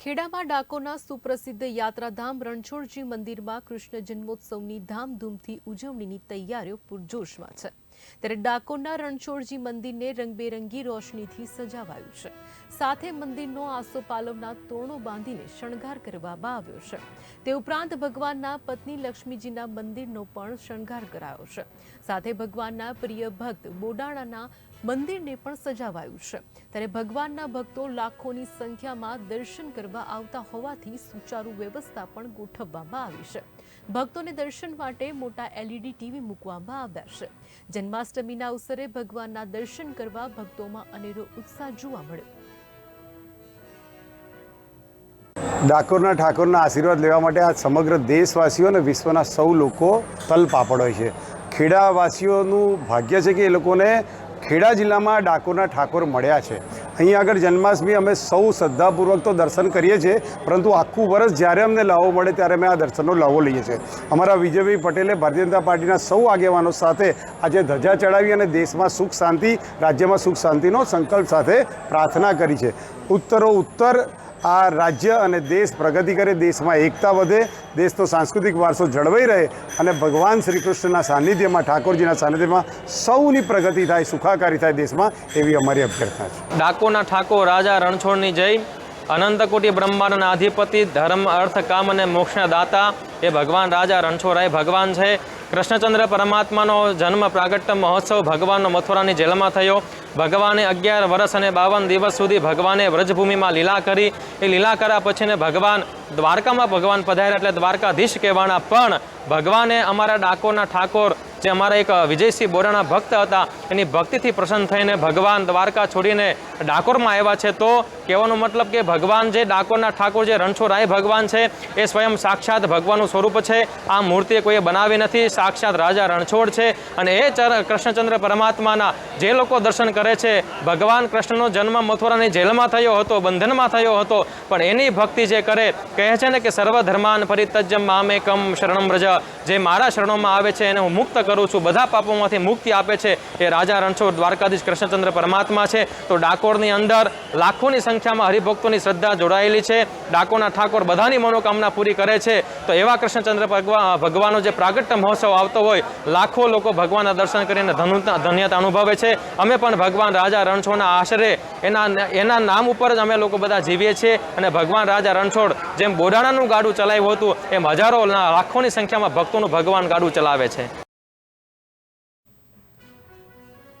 ખેડામાં ડાકોરના સુપ્રસિદ્ધ યાત્રાધામ રણછોડજી મંદિરમાં કૃષ્ણ જન્મોત્સવની ધામધૂમથી ઉજવણીની તૈયારીઓ પૂરજોશમાં છે. ત્યારે ડાકોરના રણછોડજી મંદિરને રંગબેરંગી રોશનીથી સજાવાયું છે. સાથે મંદિરનો આસોપાલવના તોરણો બાંધીને શણગાર કરવામાં આવ્યો છે. તે ઉપરાંત ભગવાનના પત્ની લક્ષ્મીજીના મંદિરનો પણ શણગાર કરાયો છે. સાથે ભગવાનના પ્રિય ભક્ત બોડાણાના મંદિરને પણ સજાવાયું છે. ત્યારે ભગવાનના ભક્તો લાખોની સંખ્યામાં દર્શન કરવા આવતા હોવાથી સુચારુ વ્યવસ્થા પણ ગોઠવવામાં આવી છે. ભક્તોને દર્શન માટે મોટા એલઈડી ટીવી મૂકવામાં આવ્યા છે. જન્માષ્ટમીના અવસરે ભગવાનના દર્શન કરવા ભક્તોમાં અનેરો ઉત્સાહ જોવા મળ્યો. ડાકોરના ઠાકોરના આશીર્વાદ લેવા માટે આ સમગ્ર દેશવાસીઓ અને વિશ્વના સૌ લોકો તલપાપડ હોય છે. ખેડાવાસીઓનું ભાગ્ય છે કે એ લોકોને ખેડા જિલ્લામાં ડાકોરના ઠાકોર મળ્યા છે. અહીં આગળ જન્માષ્ટમી અમે સૌ શ્રદ્ધાપૂર્વક તો દર્શન કરીએ છીએ, પરંતુ આખું વર્ષ જ્યારે અમને લાવો મળે ત્યારે અમે આ દર્શનનો લાવો લઈએ છીએ. અમારા વિજયભાઈ પટેલે ભારતીય જનતા પાર્ટીના સૌ આગેવાનો સાથે આજે ધજા ચડાવી અને દેશમાં સુખ શાંતિ, રાજ્યમાં સુખ શાંતિનો સંકલ્પ સાથે પ્રાર્થના કરી છે. ઉત્તરો ઉત્તર આ રાજ્ય અને દેશ પ્રગતિ કરે, દેશમાં એકતા વધે દેશનો સાંસ્કૃતિક વારસો જળવાઈ રહે અને ભગવાન શ્રી કૃષ્ણના સાનિધ્યમાં, ઠાકોરજીના સાનિધ્યમાં સૌની પ્રગતિ થાય, સુખાકારી થાય દેશમાં, એવી અમારી અભ્યર્થના છે. ડાકોના ઠાકોર રાજા રણછોડની જય, અનંતકોટી બ્રહ્માંડના અધિપતિ, ધર્મ, અર્થ, કામ અને મોક્ષના દાતા એ ભગવાન રાજા રણછોડરાય ભગવાન છે. કૃષ્ણચંદ્ર પરમાત્માનો જન્મ પ્રાગટ્ય મહોત્સવ ભગવાનનો મથુરાની જેલમાં થયો. ભગવાને અગિયાર વર્ષ અને બાવન દિવસ સુધી ભગવાને વ્રજભૂમિમાં લીલા કરી. એ લીલા કર્યા પછીને ભગવાન દ્વારકામાં ભગવાન પધાર્યા એટલે દ્વારકાધીશ કહેવાના પણ ભગવાને અમારા ડાકોરના ઠાકોર જે અમારા એક વિજયસિંહ બોરાના ભક્ત હતા. એની ભક્તિથી પ્રસન્ન થઈને ભગવાન દ્વારકા છોડીને ડાકોરમાં આવ્યા છે. તો કહેવાનો મતલબ કે ભગવાન જે ડાકોરના ઠાકોર જે રણછોડરાય ભગવાન છે, એ સ્વયં સાક્ષાત ભગવાનનું સ્વરૂપ છે. આ મૂર્તિ કોઈએ બનાવી નથી. સાક્ષાત રાજા રણછોડ છે. અને એ કૃષ્ણચંદ્ર પરમાત્માના જે લોકો દર્શન કરે છે, ભગવાન કૃષ્ણનો જન્મ મથુરાની જેલમાં થયો હતો, બંધનમાં થયો હતો. પણ એની ભક્તિ જે કરે, કહે છે ને કે સર્વ ધર્માન મામે મામેકમ શરણમ વ્રજ. જે મારા શરણોમાં આવે છે, એને હું મુક્ત કરું છું. બધા પાપોમાંથી મુક્તિ આપે છે એ રાજા રણછોડ દ્વારકાધીશ કૃષ્ણચંદ્ર પરમાત્મા છે. તો ડાકોરની અંદર લાખોની સંખ્યામાં હરિભક્તોની શ્રદ્ધા જોડાયેલી છે. ડાકોરના ઠાકોર બધાની મનોકામના પૂરી કરે છે. તો એવા કૃષ્ણચંદ્ર ભગવા ભગવાનનો જે પ્રાગટ્ય મહોત્સવ આવતો હોય, લાખો લોકો ભગવાનના દર્શન કરીને ધન્યતા અનુભવે છે. અમે પણ ભગવાન રાજા રણછોડના આશરે એના એના નામ ઉપર જ અમે લોકો બધા જીવીએ છીએ અને ભગવાન રાજા રણછોડ જેમ બોડાણાનું ગાડું ચલાવ્યું હતું, એમ હજારો લાખોની સંખ્યામાં ભક્તોનું ભગવાન ગાડું ચલાવે છે.